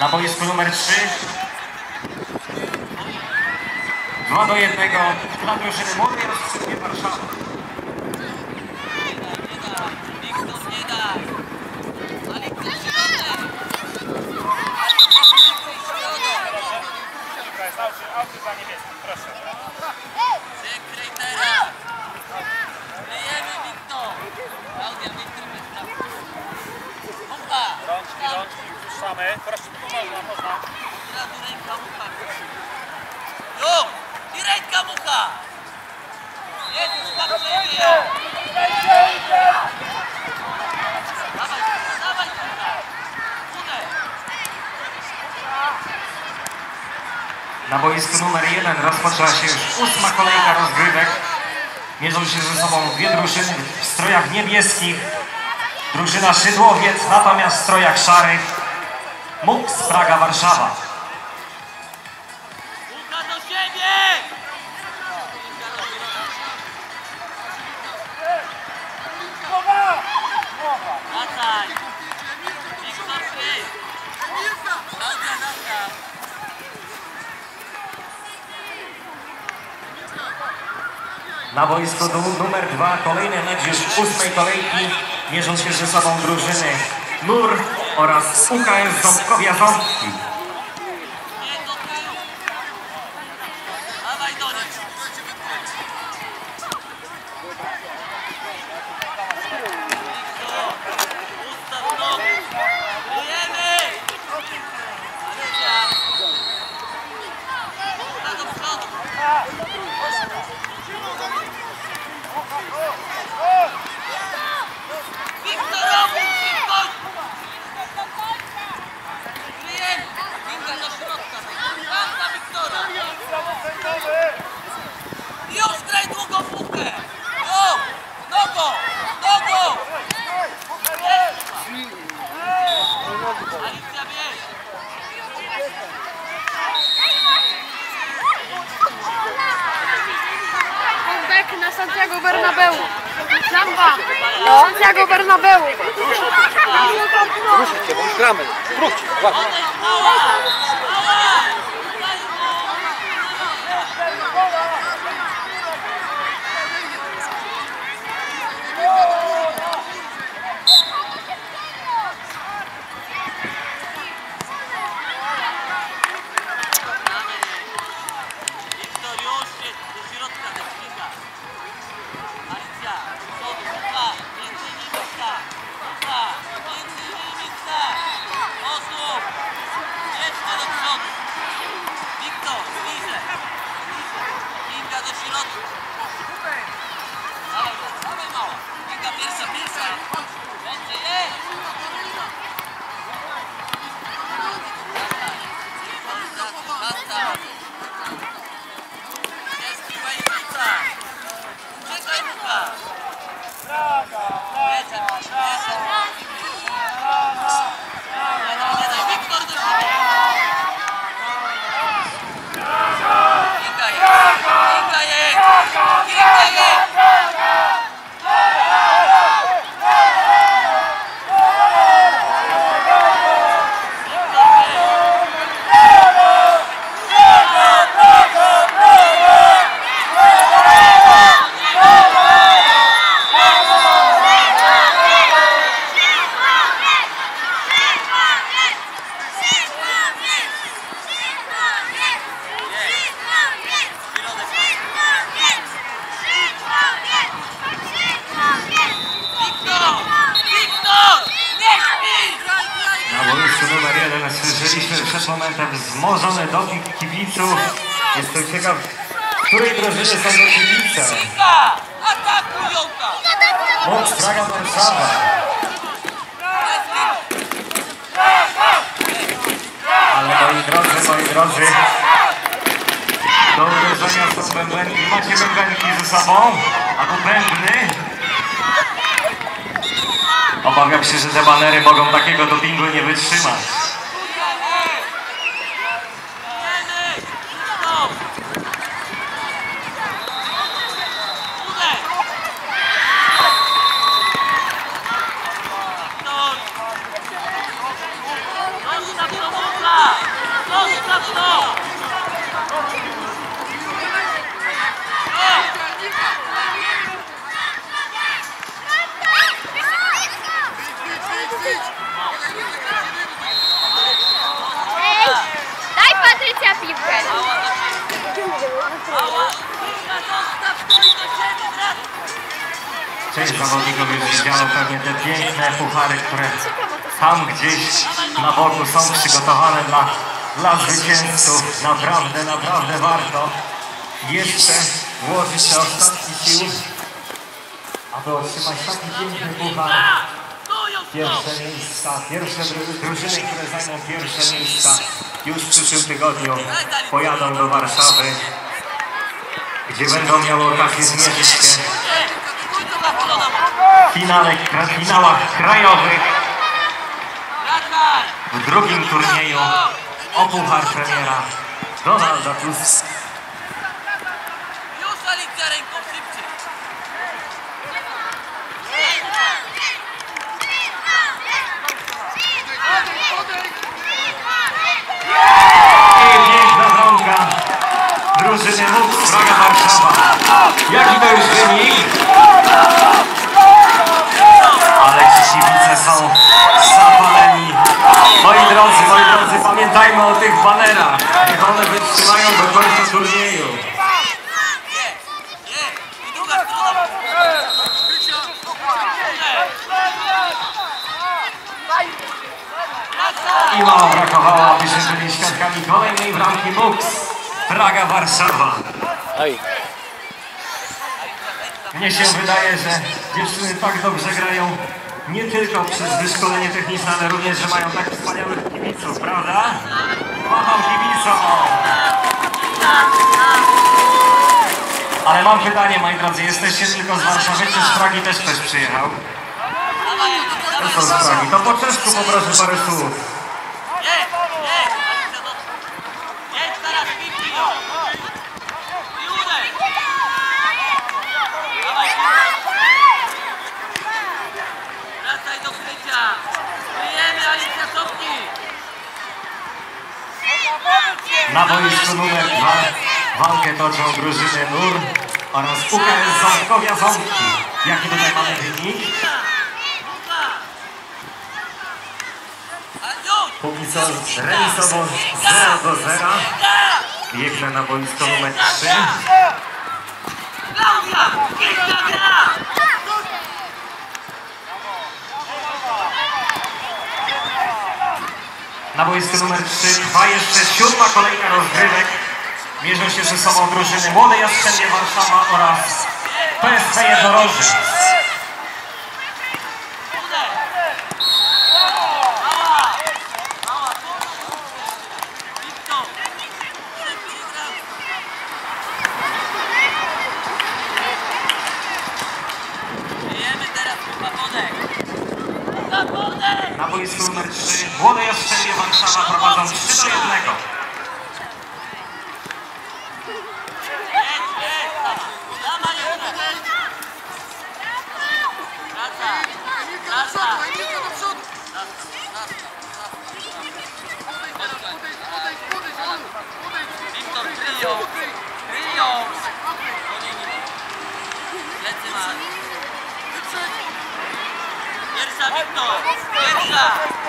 Na boisku numer 3. 2 do 1 dla drużyny Młodej Rozstrzygnie Warszawa. Wiktor auty, za niebieskim, proszę. Przykryj teraz. Kryjemy Wiktor. Klaudia, Wiktor prawa. Mucha. Rączki, rączki, puszczamy. Proszę, można, można. Od razu ręka mucha. Już! I ręka mucha! Jezus, patrzenie! Dawaj, dawaj, mucha! Uderz! Na boisku numer 1 rozpoczęła się już ósma kolejka rozgrywek. Mierzą się ze sobą dwie drużyny w strojach niebieskich. Drużyna Szydłowiec, natomiast w strojach szarych MUK z Praga Warszawa. Mucha do siebie! Wracaj! Wiktor, kryj! Klaudia, nastaw! Na boisku nu- numer 2 kolejny mecz już ósmej kolejki. Mierzą się ze sobą drużyny NUR oraz UKS Ząbkowia Ząbki. Santiago Bernabeu. Zamba. Santiago Bernabeu. Ruszcie, bo już gramy. Próbcie, yourself. Przed momentem wzmożony doping kibiców. Jestem ciekaw, której drużyny są to kibice. Kinga! Atakuj jąka! MUK z Praga Warszawa. Ale moi drodzy, moi drodzy, do uderzenia są bębenki. Macie bębenki ze sobą? A tu bębny? Obawiam się, że te banery mogą takiego dopingu nie wytrzymać. Jedziemy! Stop! Uderz! Wiktor! Zostaw to Mucha! Już widziało pewnie te piękne puchary, które tam gdzieś na boku są przygotowane dla, dla zwycięzców. Naprawdę, naprawdę warto jeszcze włożyć te ostatnie sił, aby otrzymać taki piękny puchar. Pierwsze miejsca, pierwsze dru- drużyny, które zajmą pierwsze miejsca już w przyszłym tygodniu pojadą do Warszawy, gdzie będą miały okazję zmierzyć się w finale, finałach krajowych w drugim turnieju o puchar premiera Donalda bramka drużyny MUX Praga Warszawa. Jaki to już wynik? Abyśmy byli świadkami kolejnej bramki MUX Praga Warszawa. Ej, Mnie się wydaje, że dziewczyny tak dobrze grają nie tylko przez wyszkolenie techniczne, ale również, że mają tak wspaniałych kibiców, prawda? Macham kibicom! Ale mam pytanie, moi drodzy, jesteście tylko z Warszawy, czy z Pragi też ktoś przyjechał? Też są z Pragi. To po czesku poproszę parę słów. Na boisku numer dwa walkę toczą drużyny NUR oraz UKS Ząbkowia Ząbki. Jaki tutaj mamy wynik? Póki co remisowo 0 do 0. Biegnę na boisko numer 3. Klaudia, piękna gra. Na boisku numer 3 trwa jeszcze siódma kolejka rozgrywek. Mierzą się ze sobą drużyny Młode Jastrzębie Warszawa oraz PSP Jednoroży. Wiktor. Szybciej gra. Kryjemy teraz, chyba podek. Na podek. Na boisku numer 3 Młode Jastrzębie Warszawa prowadzą 3 do 1. 是啊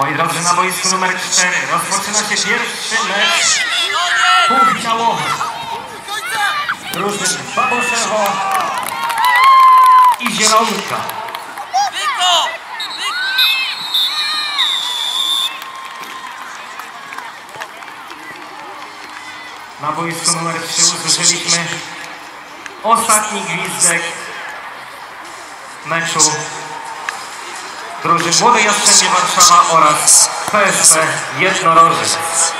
Moi drodzy, na boisku numer 4 rozpoczyna się pierwszy mecz półfinałowy. Drużyn Baboszewo i Zielonka. Na boisku numer 3 usłyszeliśmy ostatni gwizdek meczu drużyn Młode Jastrzębie Warszawa oraz PSP Jednorożec.